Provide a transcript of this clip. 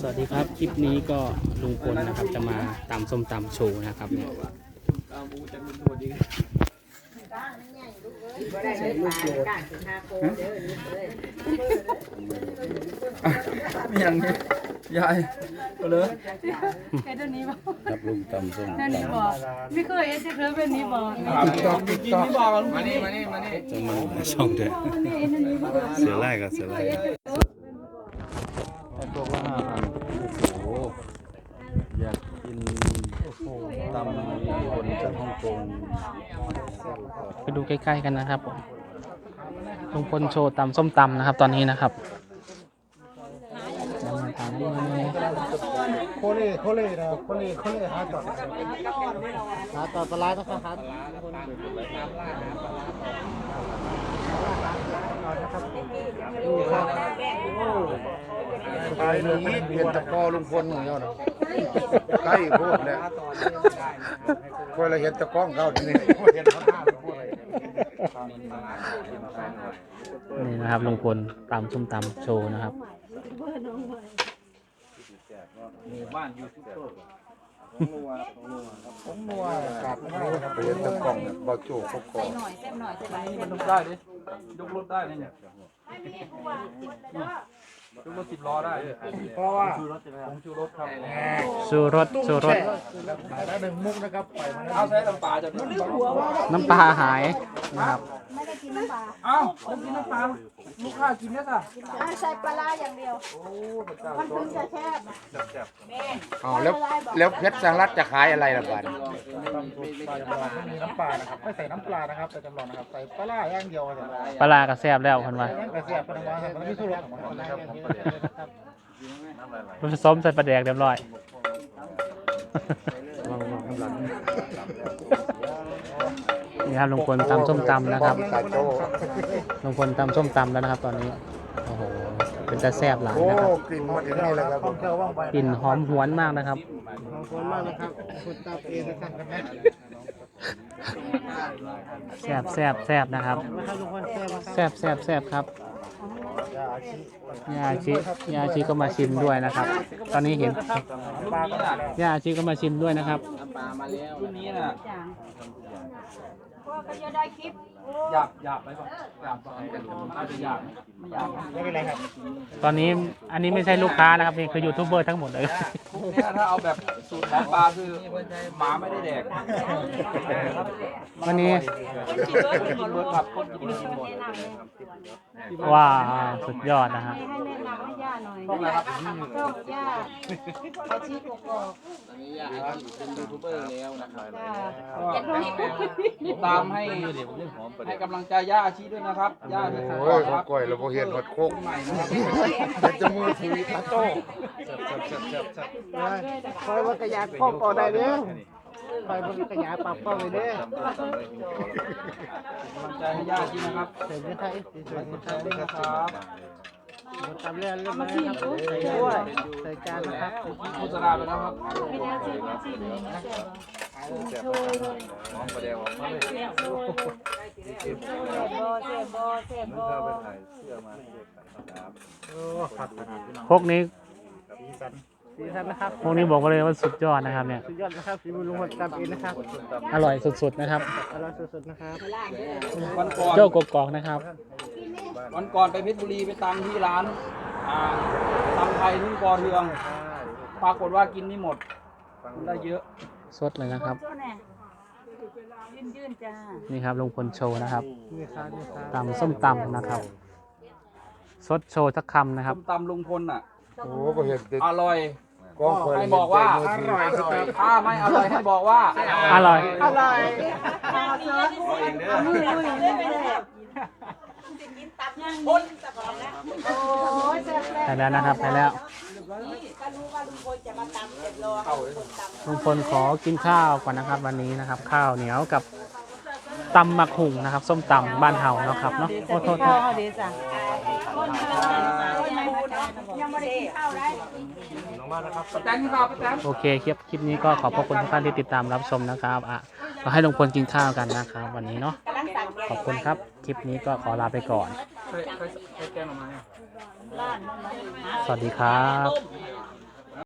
สวัสดีครับคลิปนี้ก็ลุงพลนะครับจะมาตำส้มตำโชว์นะครับเนี่ยอย่างนี้ยายก็เลยเอ็ดอันนี้บอกรับลุงตำส้มอันนี้บอกไม่เคยเอ็ดจะเคยเป็นนี้บอกติ๊กตอกติ๊กตอกบอกมานี่มานี่มานี่จะมาช่องเด็กวันนี้เอ็ดอันนี้บอกเสือไล่กับเสือไล่ ไอ้พวกละห้าพันโอ้โหอยากกินตำคนจากฮ่องกง ไปดูใกล้ๆกันนะครับผมลุงพลโชว์ตำส้มตำนะครับ ตอนนี้นะครับนำมาทางนี้เลยโคเล่โคเล่นะโคเล่โคเล่หาต่อหาต่อปลาร้านะครับครับไปนี้เปลี่ยนตะกอลุงพลของเราเนาะใกล้โคตรแล้วพอเราเห็นตะกล้องเขาทีนี้เห็นเขาหน้าลุงพล นี่นะครับลุงพลตำส้มตำโชว์นะครับผมนัวกาดนัวเห็นตะกล้องเนี่ยบ่โจ้เขาก่อมันต้องได้ดิยกรถได้เนี่ย ยกรถสิบล้อได้เพราะว่าผมชูรถครับชูรสชูรสแล้วหนึ่งมุกนะครับไปมาแล้วเอาใช้น้ำปลาจะนี่น้ำปลาหายนะครับ เอ้าผมกินน้ำปลาลูกค้ากินเนี่ยค่ะอ่าใส่ปลาร้าอย่างเดียว โอ้พระเจ้ามันถึงจะแคบอ๋อแล้วแล้วเพชรสังรัตจะขายอะไรล่ะบ้านไม่มีน้ำปลานะครับไม่ใส่น้ำปลานะครับใส่จำลองนะครับใส่ปลาร้าอย่างเดียวครับปลาร้ากระแซบแล้วคนว่ากระเสียบปลาร้าครับมันไม่สู้รสของมันนะครับผสมใส่ปลาแดกเรียบร้อย นี่ครับลุงพลตำส้มตำนะครับตาโจ้ลุงพลตำส้มตำแล้วนะครับ ตอนนี้โอ้โหเป็นตาแซบหลายโอ้นะครับกลิ่นหมดอย่างนี้เลยครับผมเชื่อว่างไปกลิ่นหอมหวนมากนะครับขอบคุณมากนะครับคุณตาเอนะครับกันนะแซบแซบแซบนะครับนะครับลุงพลแซ่บแซบแซบแซบครับยาอาชียาอาชิยาอาชิก็มาชิมด้วยนะครับ ตอนนี้เห็นปลาก็มาแล้วยาอาชิก็มาชิมด้วยนะครับรุ่นนี้น่ะเพราะว่า ก็จะได้คลิป อยากอยากไปก่อนอยากไปอาจจะอยากไม่อยากไม่เป็นไรครับตอนนี้อันนี้ไม่ใช่ลูกค้านะครับนี่คือยูทูบเบอร์ทั้งหมดเลยเนี่ยถ้าเอาแบบสูตรหมอปลาคือหมาไม่ได้แดกวันนี้ กินเบิร์ดครับคนกินกินหมดว้าวสุดยอดนะฮะให้แนะนำให้ย่าหน่อยช่องย่าอาชีพกอกเป็นยูทูบเบอร์แล้วนะครับจ้าก็ตามให้ให้กำลังใจย่าอาชีด้วยนะครับย่าที่ถูกโอ้ยครับก้อยเราพอเห็นหมดโคกใหม่นะครับเป็นจมูกทีวีตาโต้คอยว่ากระยาข้อก่อได้เด้อคอยว่ากระยาปรับเป้าเลยเด้อกำลังใจให้ย่าอาชีนะครับเสร็จไหมครับเสร็จไหมคขรัอบบคุณนะครับตามเรื่องเรื่องนะครับใส่ด้วยใส่จานนะครับโฆษณาไปแล้วครับไม่ได้ชิมไม่ชิมเลย นะเจ้าเสียบอเสียบอเสียบอโอ้ผัดขนาดนี้พวกนี้สีสันสีสันนะครับพวกนี้บอกว่าเลยว่าสุดยอดนะครับเนี่ย สุดยอดนะครับฝีมือลุงพลตามเองนะครับอร่อยสุดๆนะครับ อร่อยสุดๆนะครับวันก่อนโจ้กกอกนะครับ วันก่อนไปเพชรบุรีไปตังที่ร้านอ่าตำไทยทุ่งปอเทือง ปรากฏว่ากินไม่หมด ได้เยอะ สดเลยนะครับโจ้แน่ ยืนยืนจ้านี่ครับลุงพลโชว์นะครับนี่ครับนี่ครับตำส้มตำนะครับ สดโชว์สักคำนะครับ ส้มตำลุงพลอะ โอ้ก็เห็นติดอร่อย กล้องคอยให้บอกว่า อร่อยครับถ้าไม่อร่อยให้บอกว่าอร่อย อร่อยเอามือมืออย่างนี้ไม่ได้โอ้ยแซ่บไปแล้วนะครับไปแล้วก็รู้ว่าลุงพ ลุงพลขอกินข้าวก่อนนะครับ วันนี้นะครับ ข้าวเหนียวกับตำหมักหุ่งนะครับ ส้มตำบ้านเฮาเนาะครับเนาะโอ้โทษโทษดีจ้ะยังไม่ได้กินข้าวได้ป้าแตงนี่ครับป้าแตงโอเคคลิปคลิปนี้ก็ขอบพระคุณทุกท่านที่ติดตามรับชมนะครับอะเราให้ลุงพลกินข้าวกันนะครับ วันนี้เนาะขอบคุณครับคลิปนี้ก็ขอลาไปก่อน สวัสดีครับ